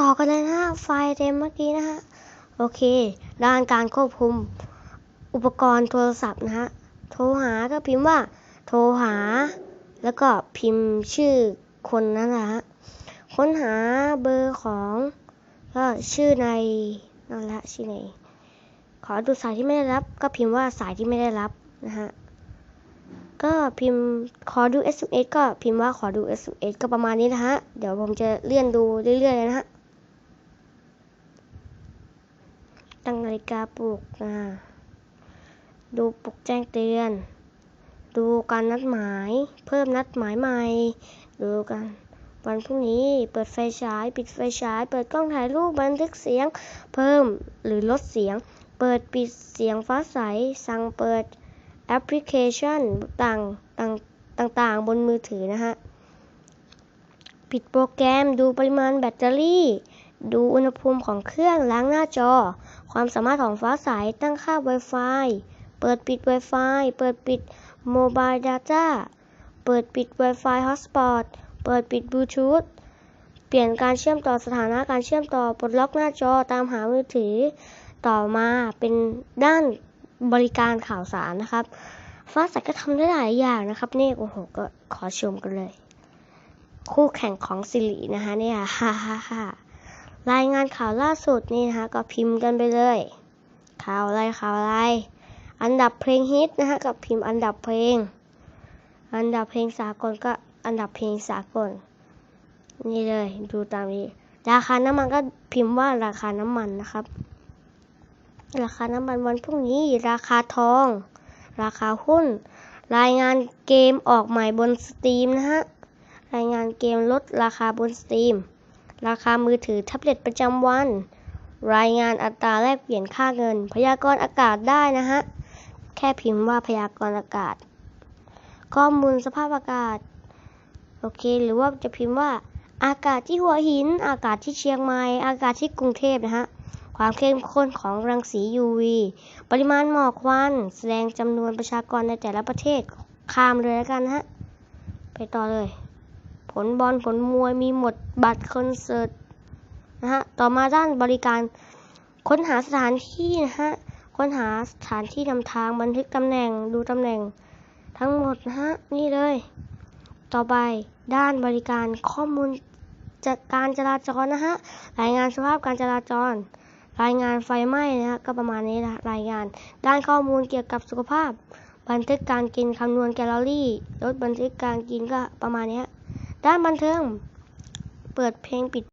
ต่อกันเลยนะไฟล์เต็มเมื่อกี้นะฮะ โอเค ด้านการควบคุมอุปกรณ์โทรศัพท์นะฮะ โทรหาก็พิมพ์ว่า โทรหา แล้วก็พิมพ์ชื่อคนนั้นนะฮะ ค้นหาเบอร์ของก็ชื่อในนั่นแหละชื่อใน ขอดูสายที่ไม่ได้รับ ก็พิมพ์ว่าสายที่ไม่ได้รับนะฮะก็พิมพ์ขอดู SMS ก็พิมพ์ว่าขอดู SMS ก็ประมาณนี้นะฮะ เดี๋ยวผมจะเลื่อนดูเรื่อยๆเลยนะฮะ ตั้งนาฬิกาปลุกนะดูปลุกแจ้งเตือน ดูการนัดหมาย เพิ่มนัดหมายใหม่ ดูกัน วันพรุ่งนี้เปิดไฟฉาย ปิดไฟฉาย เปิดกล้องถ่ายรูปบันทึกเสียง เพิ่มหรือลดเสียง เปิดปิดเสียงฟ้าใส สั่งเปิดแอปพลิเคชันต่างต่างต่างๆบนมือถือนะฮะ ปิดโปรแกรมดูปริมาณแบตเตอรี่ ดูอุณหภูมิของเครื่องล้างหน้าจอ ความสามารถของฟ้าใสตั้งค่า Wi-Fi เปิดปิด Wi-Fi เปิดปิด Mobile Data เปิดปิด Wi-Fi Hotspot เปิดปิดบลูทูธเปลี่ยนการเชื่อมต่อสถานะการเชื่อมต่อปลดล็อกหน้าจอตามหามือถือ ต่อมาเป็นด้านบริการข่าวสารนะครับ ฟ้าใสก็ทำได้หลายอย่างนะครับนี่โอ้โหก็ขอชมกันเลย คู่แข่งของสิรินะคะเนี่ยฮ่าฮ่าฮ่า รายงานข่าวล่าสุดนี่นะคะก็พิมพ์กันไปเลย ข่าวอะไรข่าวอะไร อันดับเพลงฮิตนะฮะก็พิมพ์อันดับเพลง อันดับเพลงสากลก็อันดับเพลงสากล นี่เลยดูตามนี้ราคาน้ำมันก็พิมพ์ว่าราคาน้ำมันนะครับ ราคาน้ำมันวันพรุ่งนี้ ราคาทอง ราคาหุ้น รายงานเกมออกใหม่บนสตรีมนะฮะรายงานเกมลดราคาบนสตรีม ราคามือถือแท็บเล็ตประจำวัน รายงานอัตราแลกเปลี่ยนค่าเงิน พยากรณ์อากาศได้นะฮะ แค่พิมพ์ว่าพยากรณ์อากาศ ข้อมูลสภาพอากาศ โอเค หรือว่าจะพิมพ์ว่าอากาศที่หัวหิน อากาศที่เชียงใหม่ อากาศที่กรุงเทพนะฮะ ความเข้มข้นของรังสี UV ปริมาณหมอกควัน แสดงจำนวนประชากรในแต่ละประเทศ ข้ามเลยแล้วกันฮะ ไปต่อเลย ผลบอลผลมวยมีหมดบัตรคอนเสิร์ตนะฮะต่อมาด้านบริการค้นหาสถานที่นะฮะค้นหาสถานที่นำทางบันทึกตำแหน่งดูตำแหน่ง ทั้งหมดนะฮะนี่เลย ต่อไปด้านบริการข้อมูลจัดการจราจรนะฮะรายงานสภาพการจราจร รายงานไฟไหม้นะฮะก็ประมาณนี้นะรายงาน ด้านข้อมูลเกี่ยวกับสุขภาพ บันทึกการกินคำนวณแคลอรี่ลดบันทึกการกินก็ประมาณนี้ฮะ ด้านบันเทิง เปิดเพลงปิด